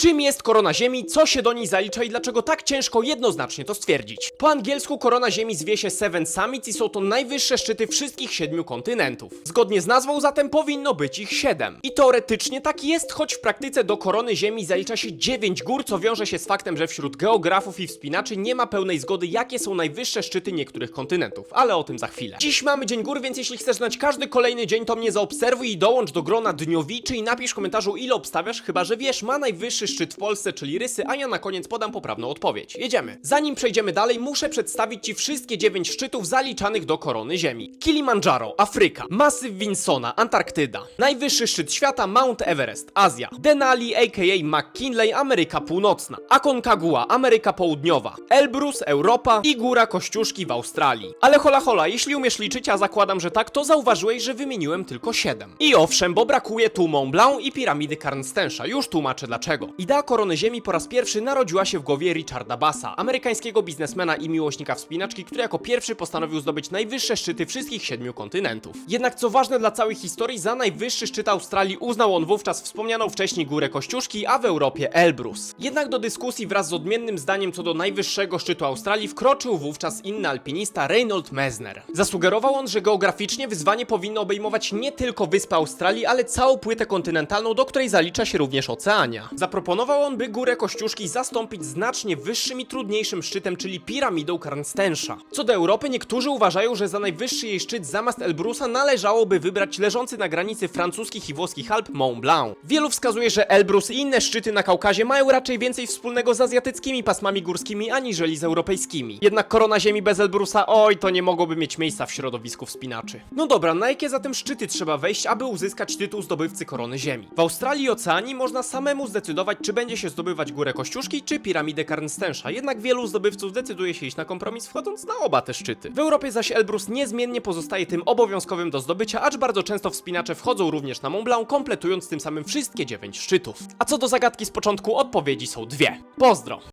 Czym jest korona Ziemi, co się do niej zalicza i dlaczego tak ciężko jednoznacznie to stwierdzić? Po angielsku korona Ziemi zwie się Seven Summits i są to najwyższe szczyty wszystkich siedmiu kontynentów. Zgodnie z nazwą zatem powinno być ich siedem. I teoretycznie tak jest, choć w praktyce do korony Ziemi zalicza się dziewięć gór, co wiąże się z faktem, że wśród geografów i wspinaczy nie ma pełnej zgody, jakie są najwyższe szczyty niektórych kontynentów, ale o tym za chwilę. Dziś mamy Dzień Gór, więc jeśli chcesz znać każdy kolejny dzień, to mnie zaobserwuj i dołącz do grona dniowiczy i napisz w komentarzu ile obstawiasz, chyba że wiesz, ma najwyższy szczyt w Polsce, czyli Rysy, a ja na koniec podam poprawną odpowiedź. Jedziemy. Zanim przejdziemy dalej, muszę przedstawić Ci wszystkie dziewięć szczytów zaliczanych do korony Ziemi. Kilimandżaro, Afryka, Masyw Winsona, Antarktyda, najwyższy szczyt świata Mount Everest, Azja, Denali aka McKinley, Ameryka Północna, Aconcagua, Ameryka Południowa, Elbrus, Europa i Góra Kościuszki w Australii. Ale hola hola, jeśli umiesz liczyć, a zakładam, że tak, to zauważyłeś, że wymieniłem tylko 7. I owszem, bo brakuje tu Mont Blanc i piramidy Karnstensza, już tłumaczę dlaczego. Idea korony Ziemi po raz pierwszy narodziła się w głowie Richarda Bassa, amerykańskiego biznesmena i miłośnika wspinaczki, który jako pierwszy postanowił zdobyć najwyższe szczyty wszystkich siedmiu kontynentów. Jednak co ważne dla całej historii, za najwyższy szczyt Australii uznał on wówczas wspomnianą wcześniej górę Kościuszki, a w Europie Elbrus. Jednak do dyskusji wraz z odmiennym zdaniem co do najwyższego szczytu Australii wkroczył wówczas inny alpinista Reynold Messner. Zasugerował on, że geograficznie wyzwanie powinno obejmować nie tylko wyspę Australii, ale całą płytę kontynentalną, do której zalicza się również Oceania. Zaproponował on, by górę Kościuszki zastąpić znacznie wyższym i trudniejszym szczytem, czyli piramidą Karnstensza. Co do Europy, niektórzy uważają, że za najwyższy jej szczyt zamiast Elbrusa należałoby wybrać leżący na granicy francuskich i włoskich Alp Mont Blanc. Wielu wskazuje, że Elbrus i inne szczyty na Kaukazie mają raczej więcej wspólnego z azjatyckimi pasmami górskimi aniżeli z europejskimi. Jednak korona Ziemi bez Elbrusa, oj, to nie mogłoby mieć miejsca w środowisku wspinaczy. No dobra, na jakie zatem szczyty trzeba wejść, aby uzyskać tytuł zdobywcy korony Ziemi? W Australii i Oceanii można samemu zdecydować, czy będzie się zdobywać górę Kościuszki, czy piramidę Karnstensza. Jednak wielu zdobywców decyduje się iść na kompromis, wchodząc na oba te szczyty. W Europie zaś Elbrus niezmiennie pozostaje tym obowiązkowym do zdobycia, acz bardzo często wspinacze wchodzą również na Mont Blanc, kompletując tym samym wszystkie dziewięć szczytów. A co do zagadki z początku, odpowiedzi są dwie. Pozdro!